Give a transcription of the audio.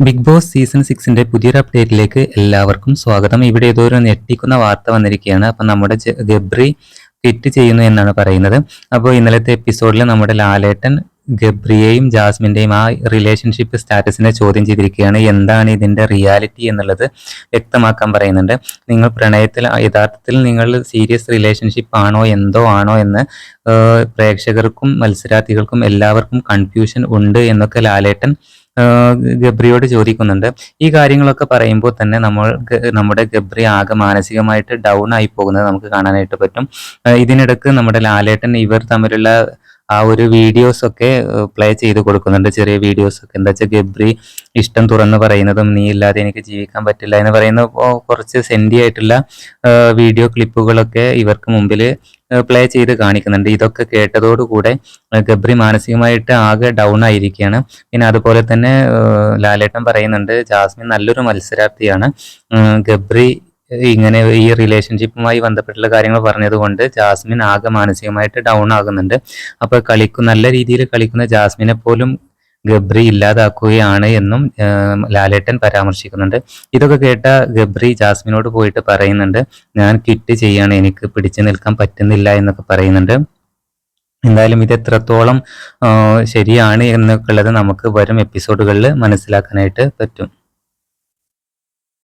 Big boss season സിക്സിന്റെ പുതിയൊരു അപ്ഡേറ്റിലേക്ക് എല്ലാവർക്കും സ്വാഗതം. ഇവിടെ ഏതോ ഒരു ഞെട്ടിക്കുന്ന വാർത്ത വന്നിരിക്കുകയാണ്. അപ്പം നമ്മുടെ ഗബ്രി ക്വിറ്റ് ചെയ്യുന്നു എന്നാണ് പറയുന്നത്. അപ്പോൾ ഇന്നലത്തെ എപ്പിസോഡിൽ നമ്മുടെ ലാലേട്ടൻ ഗബ്രിയെയും ജാസ്മിന്റെയും ആ റിലേഷൻഷിപ്പ് സ്റ്റാറ്റസിനെ ചോദ്യം ചെയ്തിരിക്കുകയാണ്. എന്താണ് ഇതിന്റെ റിയാലിറ്റി എന്നുള്ളത് വ്യക്തമാക്കാൻ പറയുന്നുണ്ട്. നിങ്ങൾ പ്രണയത്തിൽ യഥാർത്ഥത്തിൽ നിങ്ങൾ സീരിയസ് റിലേഷൻഷിപ്പ് ആണോ എന്തോ ആണോ എന്ന് പ്രേക്ഷകർക്കും മത്സരാർത്ഥികൾക്കും എല്ലാവർക്കും കൺഫ്യൂഷൻ ഉണ്ട് എന്നൊക്കെ ലാലേട്ടൻ ഗബ്രിയോട് ചോദിക്കുന്നുണ്ട്. ഈ കാര്യങ്ങളൊക്കെ പറയുമ്പോൾ തന്നെ നമ്മൾ നമ്മുടെ ഗബ്രി ആകെ മാനസികമായിട്ട് ഡൗൺ ആയി പോകുന്നത് നമുക്ക് കാണാനായിട്ട് പറ്റും. ഇതിനിടക്ക് നമ്മുടെ ലാലേട്ടൻ ഇവർ തമ്മിലുള്ള ആ ഒരു വീഡിയോസ് ഒക്കെ പ്ലേ ചെയ്ത് കൊടുക്കുന്നുണ്ട്. ചെറിയ വീഡിയോസ് ഒക്കെ. എന്താ വെച്ചാൽ ഗബ്രി ഇഷ്ടം തുറന്ന് പറയുന്നതും നീ ഇല്ലാതെ എനിക്ക് ജീവിക്കാൻ പറ്റില്ല എന്ന് പറയുന്ന കുറച്ച് സെൻഡി ആയിട്ടുള്ള വീഡിയോ ക്ലിപ്പുകളൊക്കെ ഇവർക്ക് മുമ്പിൽ പ്ലേ ചെയ്ത് കാണിക്കുന്നുണ്ട്. ഇതൊക്കെ കേട്ടതോടുകൂടെ ഗബ്രി മാനസികമായിട്ട് ആകെ ഡൗൺ ആയിരിക്കുകയാണ്. പിന്നെ അതുപോലെ തന്നെ ലാലേട്ടൻ പറയുന്നുണ്ട് ജാസ്മിൻ നല്ലൊരു മത്സരാർത്ഥിയാണ്. ഗബ്രി ഇങ്ങനെ ഈ റിലേഷൻഷിപ്പുമായി ബന്ധപ്പെട്ടുള്ള കാര്യങ്ങൾ പറഞ്ഞതുകൊണ്ട് ജാസ്മിൻ ആകെ മാനസികമായിട്ട് ഡൗൺ ആകുന്നുണ്ട്. അപ്പൊ കളിക്കും നല്ല രീതിയിൽ കളിക്കുന്ന ജാസ്മിനെ പോലും ഗബ്രി ഇല്ലാതാക്കുകയാണ് എന്നും ലാലേട്ടൻ പരാമർശിക്കുന്നുണ്ട്. ഇതൊക്കെ കേട്ട ഗബ്രി ജാസ്മിനോട് പോയിട്ട് പറയുന്നുണ്ട് ഞാൻ കിറ്റ് ചെയ്യാണ് എനിക്ക് പിടിച്ചു നിൽക്കാൻ പറ്റുന്നില്ല എന്നൊക്കെ പറയുന്നുണ്ട്. എന്തായാലും ഇത് എത്രത്തോളം ശരിയാണ് എന്നൊക്കെ ഉള്ളത് നമുക്ക് വരും എപ്പിസോഡുകളിൽ മനസ്സിലാക്കാനായിട്ട് പറ്റും.